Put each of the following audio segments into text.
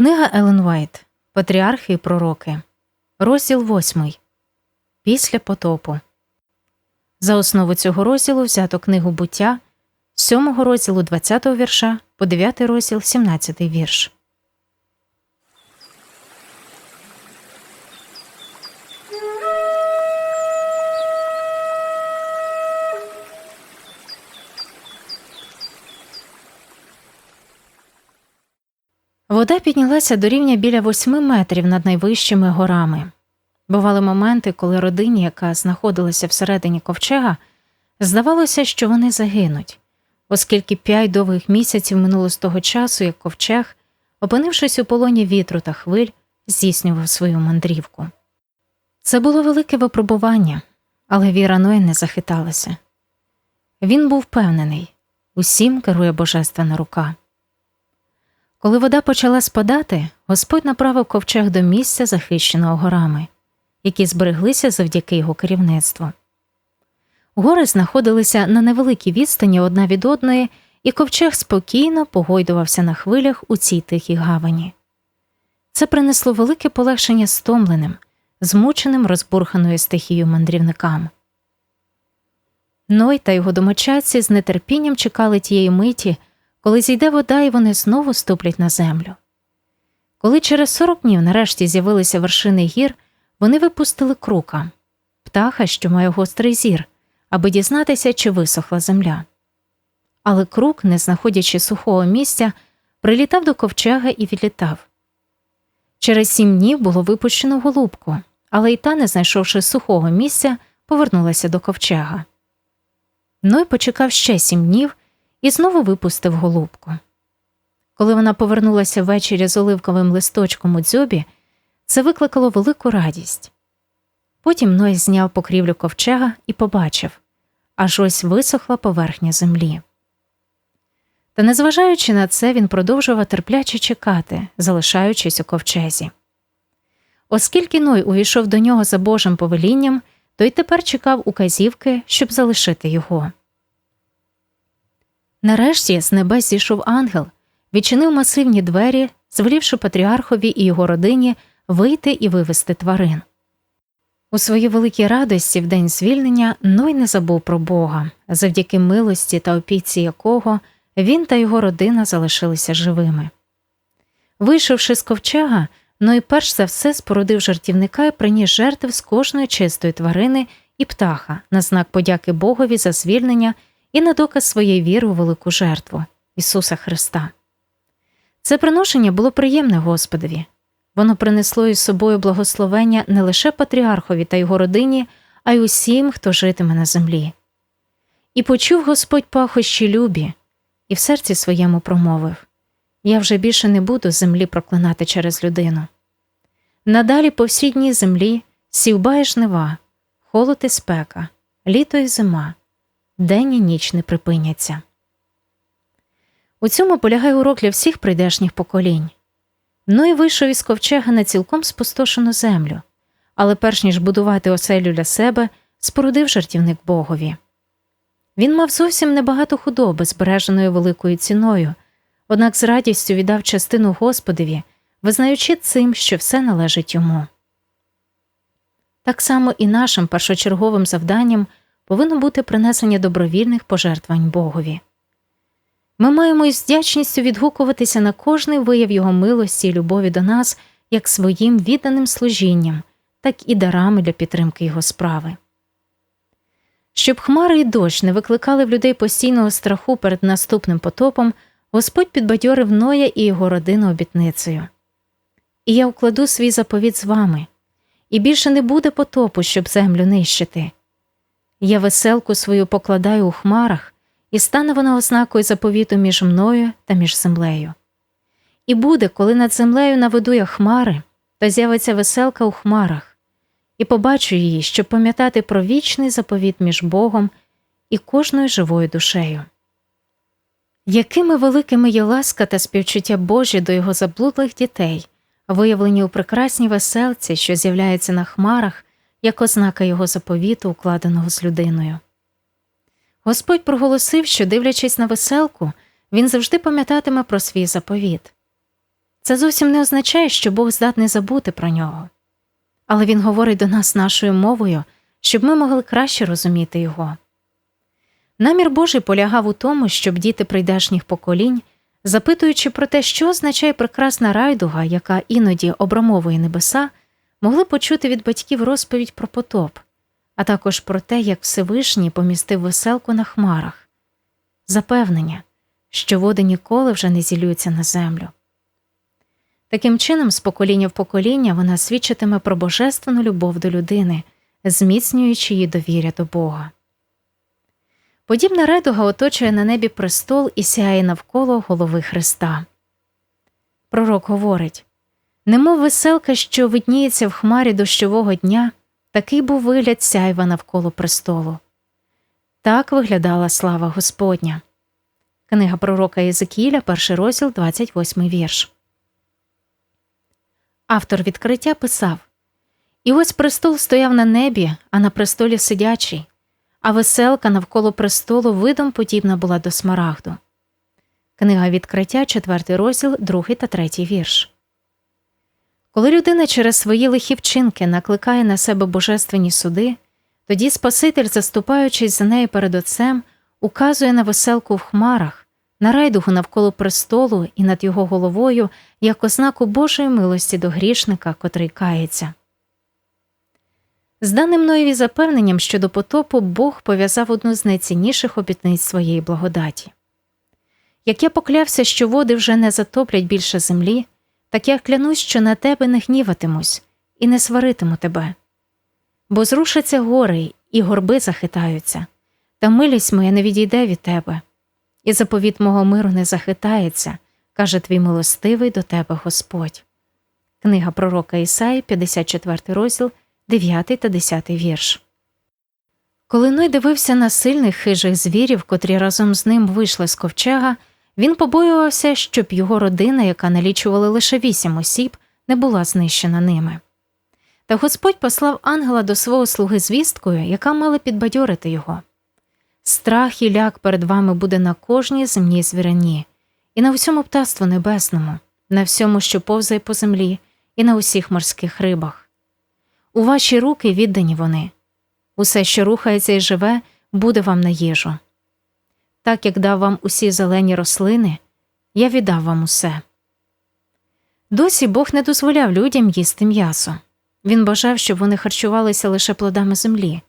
Книга Елен Вайт Патріархи і пророки. Розділ 8. Після потопу. За основу цього розділу взято книгу буття 7 розділу 20 вірша по 9 розділ 17 вірш. Вода піднялася до рівня біля восьми метрів над найвищими горами. Бували моменти, коли родині, яка знаходилася всередині ковчега, здавалося, що вони загинуть, оскільки п'ять довгих місяців минуло з того часу, як ковчег, опинившись у полоні вітру та хвиль, здійснював свою мандрівку. Це було велике випробування, але віра Ной не захиталася. Він був впевнений усім керує божественна рука. Коли вода почала спадати, Господь направив ковчег до місця, захищеного горами, які збереглися завдяки його керівництву. Гори знаходилися на невеликій відстані одна від одної, і ковчег спокійно погойдувався на хвилях у цій тихій гавані. Це принесло велике полегшення стомленим, змученим розбурханою стихією мандрівникам. Ной та його домочадці з нетерпінням чекали тієї миті коли зійде вода і вони знову ступлять на землю. Коли через сорок днів нарешті з'явилися вершини гір, вони випустили крука, птаха, що має гострий зір, аби дізнатися, чи висохла земля. Але крук, не знаходячи сухого місця, прилітав до ковчега і відлітав. Через сім днів було випущено голубку, але й та, не знайшовши сухого місця, повернулася до ковчега. Ной почекав ще сім днів і знову випустив голубку. Коли вона повернулася ввечері з оливковим листочком у дзьобі, це викликало велику радість. Потім Ной зняв покрівлю ковчега і побачив аж ось висохла поверхня землі. Та, незважаючи на це, він продовжував терпляче чекати, залишаючись у ковчезі. Оскільки Ной увійшов до нього за Божим повелінням, той тепер чекав указівки, щоб залишити його. Нарешті з небес зійшов ангел, відчинив масивні двері, звелівши патріархові і його родині вийти і вивести тварин. У своїй великій радості в день звільнення Ной не забув про Бога, завдяки милості та опіці якого він та його родина залишилися живими. Вийшовши з ковчега, Ной перш за все спорудив жартівника і приніс жертв з кожної чистої тварини і птаха на знак подяки Богові за звільнення і на доказ своєї віри у велику жертву Ісуса Христа. Це приношення було приємне Господові, воно принесло із собою благословення не лише патріархові та його родині, а й усім, хто житиме на землі. І почув Господь пахощі любі, і в серці своєму промовив Я вже більше не буду землі проклинати через людину. Надалі по всій дні землі сівба і жнива, холод і спека, літо і зима, день і ніч не припиняться. У цьому полягає урок для всіх прийдешніх поколінь. Ной вийшов із ковчега на цілком спустошену землю, але перш ніж будувати оселю для себе, спорудив жартівник Богові. Він мав зовсім небагато худоби, збереженої великою ціною, однак з радістю віддав частину Господові, визнаючи цим, що все належить йому. Так само і нашим першочерговим завданням повинно бути принесення добровільних пожертвувань Богові. Ми маємо із вдячністю відгукуватися на кожний вияв Його милості і любові до нас як своїм відданим служінням, так і дарами для підтримки Його справи. Щоб хмари і дощ не викликали в людей постійного страху перед наступним потопом, Господь підбадьорив Ноя і його родину обітницею. І я укладу свій заповіт з вами, і більше не буде потопу, щоб землю нищити. Я веселку свою покладаю у хмарах, і стане вона ознакою заповіту між мною та між землею. І буде, коли над землею наведу я хмари, та з'явиться веселка у хмарах, і побачу її, щоб пам'ятати про вічний заповіт між Богом і кожною живою душею. Якими великими є ласка та співчуття Божі до його заблудлих дітей, виявлені у прекрасній веселці, що з'являється на хмарах як ознака його заповіту, укладеного з людиною. Господь проголосив, що, дивлячись на веселку, він завжди пам'ятатиме про свій заповіт. це зовсім не означає, що Бог здатний забути про нього. Але Він говорить до нас нашою мовою, щоб ми могли краще розуміти його. Намір Божий полягав у тому, щоб діти прийдешніх поколінь, запитуючи про те, що означає прекрасна райдуга, яка іноді обрамовує небеса, могли почути від батьків розповідь про потоп, а також про те, як Всевишній помістив веселку на хмарах, запевнення, що води ніколи вже не зілюються на землю. Таким чином, з покоління в покоління вона свідчитиме про божественну любов до людини, зміцнюючи її довір'я до Бога. Подібна райдуга оточує на небі престол і сяє навколо голови Христа. Пророк говорить немов веселка, що видніється в хмарі дощового дня, такий був вигляд сяйва навколо престолу. Так виглядала слава Господня. Книга пророка Єзекіля, перший розділ, 28 вірш. Автор відкриття писав І ось престол стояв на небі, а на престолі сидячий, а веселка навколо престолу видом подібна була до смарагду. Книга відкриття, 4 розділ, 2 та 3 вірш. Коли людина через свої лихі вчинки накликає на себе божественні суди, тоді Спаситель, заступаючись за нею перед Отцем, указує на веселку в хмарах, на райдугу навколо престолу і над його головою як ознаку Божої милості до грішника, котрий кається. З даним Ноєві запевненням щодо потопу Бог пов'язав одну з найцінніших обітниць своєї благодаті. Як я поклявся, що води вже не затоплять більше землі, так я клянусь, що на тебе не гніватимусь і не сваритиму тебе. Бо зрушаться гори, і горби захитаються, та милість моя не відійде від тебе, і заповіт мого миру не захитається, каже твій милостивий до тебе Господь. Книга пророка Ісаї, 54 розділ, 9 та 10 вірш. Коли Ной дивився на сильних хижих звірів, котрі разом з ним вийшли з ковчега, він побоювався, щоб його родина, яка налічувала лише вісім осіб, не була знищена ними. Та Господь послав ангела до свого слуги звісткою, яка мала підбадьорити його. Страх і ляк перед вами буде на кожній земній звірині, і на всьому птаству небесному, на всьому, що повзає по землі, і на усіх морських рибах. У ваші руки віддані вони. Усе, що рухається і живе, буде вам на їжу. Так як дав вам усі зелені рослини, я віддав вам усе. Досі Бог не дозволяв людям їсти м'ясо. Він бажав, щоб вони харчувалися лише плодами землі.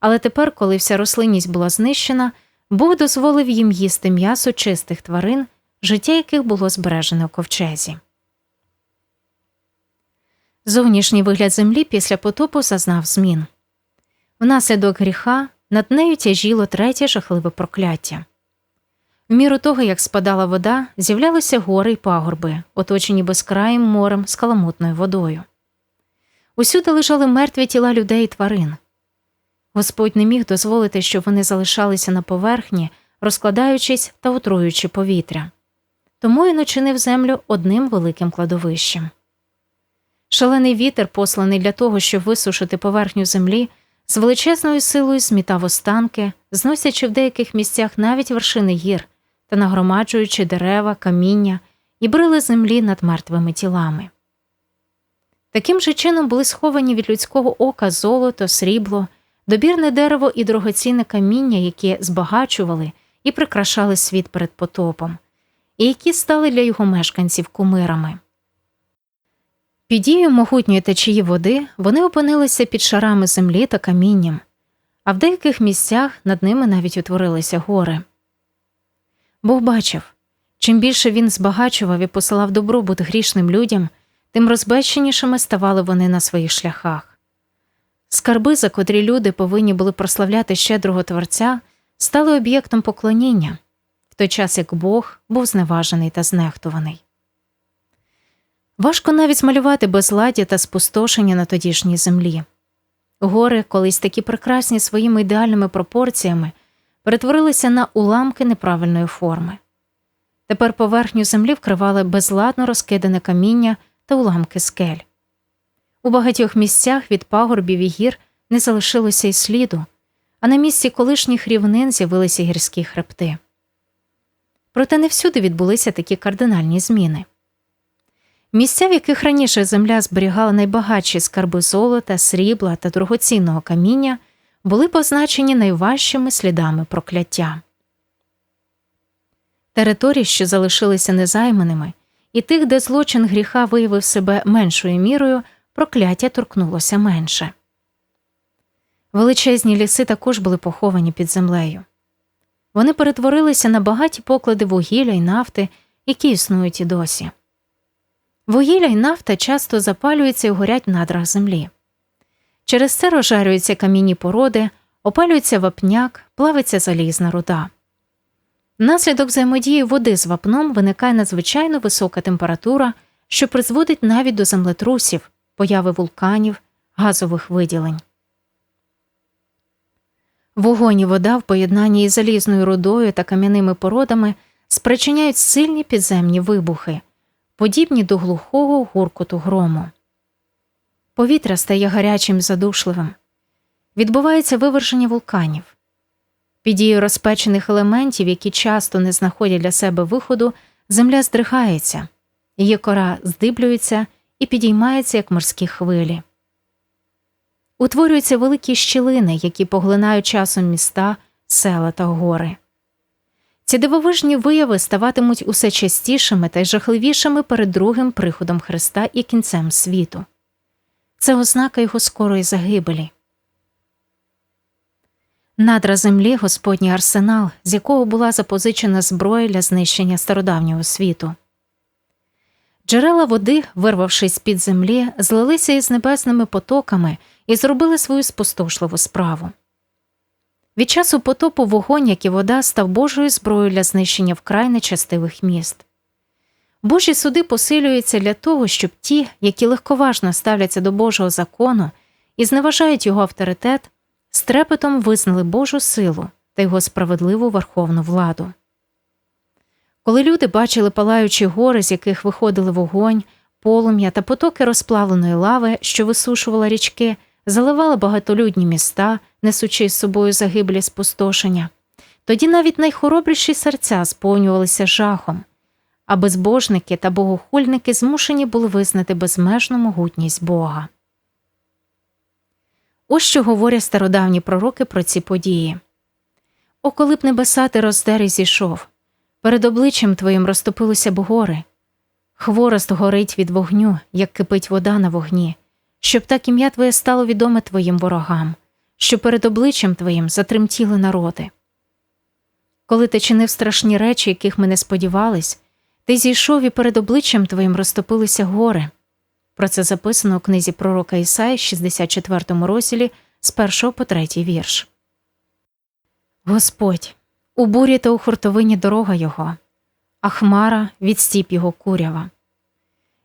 Але тепер, коли вся рослинність була знищена, Бог дозволив їм їсти м'ясо чистих тварин, життя яких було збережене у ковчезі. Зовнішній вигляд землі після потопу зазнав змін. Внаслідок гріха над нею тяжіло третє жахливе прокляття. В міру того, як спадала вода, з'являлися гори й пагорби, оточені безкраїм морем з каламутною водою. Усюди лежали мертві тіла людей і тварин. Господь не міг дозволити, щоб вони залишалися на поверхні, розкладаючись та отруючи повітря, тому він очинив землю одним великим кладовищем. Шалений вітер, посланий для того, щоб висушити поверхню землі, з величезною силою змітав останки, зносячи в деяких місцях навіть вершини гір та нагромаджуючи дерева, каміння і брили землі над мертвими тілами. Таким же чином були сховані від людського ока золото, срібло, добірне дерево і дорогоцінне каміння, які збагачували і прикрашали світ перед потопом, і які стали для його мешканців кумирами. Під дією могутньої течії води вони опинилися під шарами землі та камінням, а в деяких місцях над ними навіть утворилися гори. Бог бачив чим більше він збагачував і посилав добробут грішним людям, тим розбещенішими ставали вони на своїх шляхах. Скарби, за котрі люди повинні були прославляти щедрого Творця, стали об'єктом поклоніння, в той час як Бог був зневажений та знехтуваний. Важко навіть змалювати безладдя та спустошення на тодішній землі. Гори, колись такі прекрасні своїми ідеальними пропорціями, перетворилися на уламки неправильної форми. Тепер поверхню землі вкривали безладно розкидане каміння та уламки скель. У багатьох місцях від пагорбів і гір не залишилося й сліду, а на місці колишніх рівнин з'явилися гірські хребти. Проте не всюди відбулися такі кардинальні зміни. Місця, в яких раніше земля зберігала найбагатші скарби золота, срібла та дорогоцінного каміння, були позначені найважчими слідами прокляття. Території, що залишилися незайманими, і тих, де злочин гріха виявив себе меншою мірою, прокляття торкнулося менше. Величезні ліси також були поховані під землею. Вони перетворилися на багаті поклади вугілля й нафти, які існують і досі. Вугілля й нафта часто запалюються і горять надрах землі. Через це розжарюються камінні породи, опалюється вапняк, плавиться залізна руда. Внаслідок взаємодії води з вапном виникає надзвичайно висока температура, що призводить навіть до землетрусів, появи вулканів, газових виділень. Вогонь і вода в поєднанні із залізною рудою та кам'яними породами спричиняють сильні підземні вибухи, подібні до глухого гуркоту грому. Повітря стає гарячим задушливим. Відбувається виверження вулканів. Під дією розпечених елементів, які часто не знаходять для себе виходу, земля здригається, її кора здиблюється і підіймається, як морські хвилі. Утворюються великі щілини, які поглинають часом міста, села та гори. Ці дивовижні вияви ставатимуть усе частішими та й жахливішими перед другим приходом Христа і кінцем світу. Це ознака його скорої загибелі. Надра землі Господній арсенал, з якого була запозичена зброя для знищення стародавнього світу. Джерела води, вирвавшись під землі, злилися із небесними потоками і зробили свою спустошливу справу. Від часу потопу вогонь, як і вода, став Божою зброєю для знищення вкрай нечастивих міст. Божі суди посилюються для того, щоб ті, які легковажно ставляться до Божого закону і зневажають його авторитет, з трепетом визнали Божу силу та його справедливу верховну владу. Коли люди бачили палаючі гори, з яких виходили вогонь, полум'я та потоки розплавленої лави, що висушувала річки, заливали багатолюдні міста, несучи з собою загиблі спустошення, тоді навіть найхоробріші серця сповнювалися жахом, а безбожники та богохульники змушені були визнати безмежну могутність Бога. Ось що говорять стародавні пророки про ці події. О, коли б небеса ти роздер і зійшов, перед обличчям твоїм розтопилося б гори, хворост горить від вогню, як кипить вода на вогні, щоб так ім'я твоє стало відоме твоїм ворогам, що перед обличчям твоїм затремтіли народи. Коли ти чинив страшні речі, яких ми не сподівались, ти зійшов і перед обличчям твоїм розтопилися гори. Про це записано у книзі пророка Ісаї, 64 розділі з 1 по 3 вірш. Господь у бурі та у хуртовині дорога його, а хмара від стіп його курява.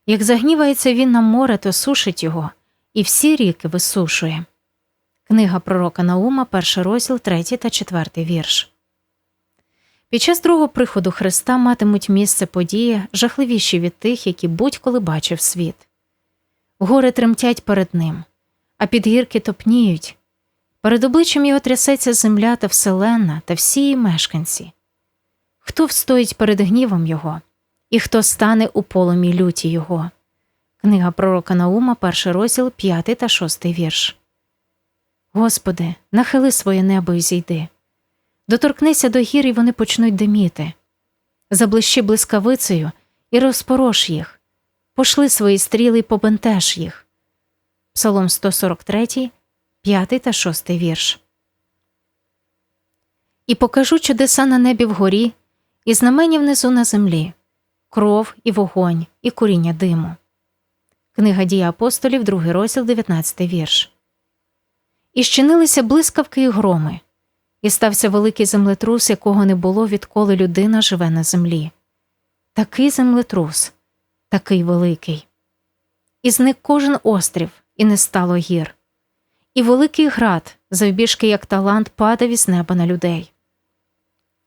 Як загнівається він на море, то сушить його, і всі ріки висушує. Книга пророка Наума, перший розділ, 3 та 4 вірш. Під час другого приходу Христа матимуть місце події, жахливіші від тих, які будь-коли бачив світ. Гори тремтять перед ним, а підгірки топніють. Перед обличчям його трясеться земля та вселенна та всі її мешканці. Хто встоїть перед гнівом його, і хто стане у полумі люті його? Книга пророка Наума, перший розділ, п'ятий та шостий вірш. Господи, нахили своє небо і зійди. Доторкнися до гір, і вони почнуть диміти. Заблищи блискавицею і розпорош їх, пошли свої стріли і побентеж їх. Псалом 143, 5 та 6 вірш. І покажу чудеса на небі вгорі, і знамені внизу на землі, кров і вогонь, і куріння диму. Книга дії апостолів, 2 розділ, 19 вірш. І щинилися блискавки і громи, і стався великий землетрус, якого не було, відколи людина живе на землі. Такий землетрус, такий великий. І зник кожен острів, і не стало гір. І великий град, завбіжки як талант, падав із неба на людей.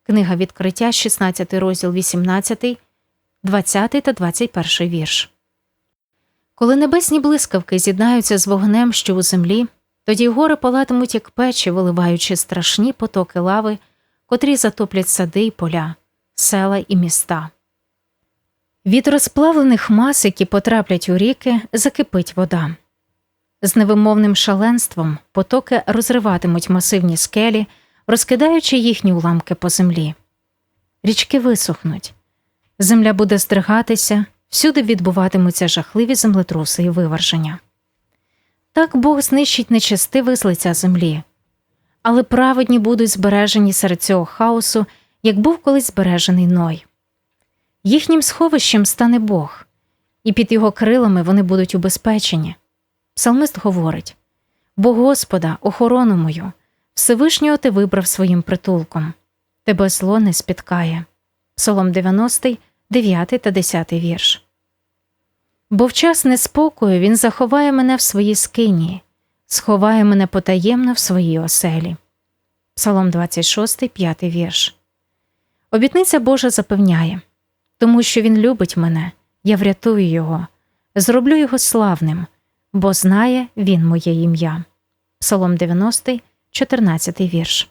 Книга відкриття, 16 розділ 18, 20 та 21 вірш. Коли небесні блискавки з'єднаються з вогнем, що у землі, тоді гори палатимуть, як печі, виливаючи страшні потоки лави, котрі затоплять сади й поля, села і міста. Від розплавлених мас, які потраплять у ріки, закипить вода. З невимовним шаленством потоки розриватимуть масивні скелі, розкидаючи їхні уламки по землі. Річки висохнуть, земля буде стригатися, всюди відбуватимуться жахливі землетруси і виверження. Так Бог знищить нечестивих з лиця землі, але праведні будуть збережені серед цього хаосу, як був колись збережений Ной. Їхнім сховищем стане Бог, і під його крилами вони будуть убезпечені. Псалмист говорить Бо Господа, охорону мою, Всевишнього ти вибрав своїм притулком, тебе зло не спіткає. Псалом 90, 9 та 10 вірш. Бо в час неспокою він заховає мене в своїй скині, сховає мене потаємно в своїй оселі. Псалом 26, 5 вірш. Обітниця Божа запевняє тому що він любить мене, я врятую його, зроблю його славним, бо знає він моє ім'я. Псалом 90, 14 вірш.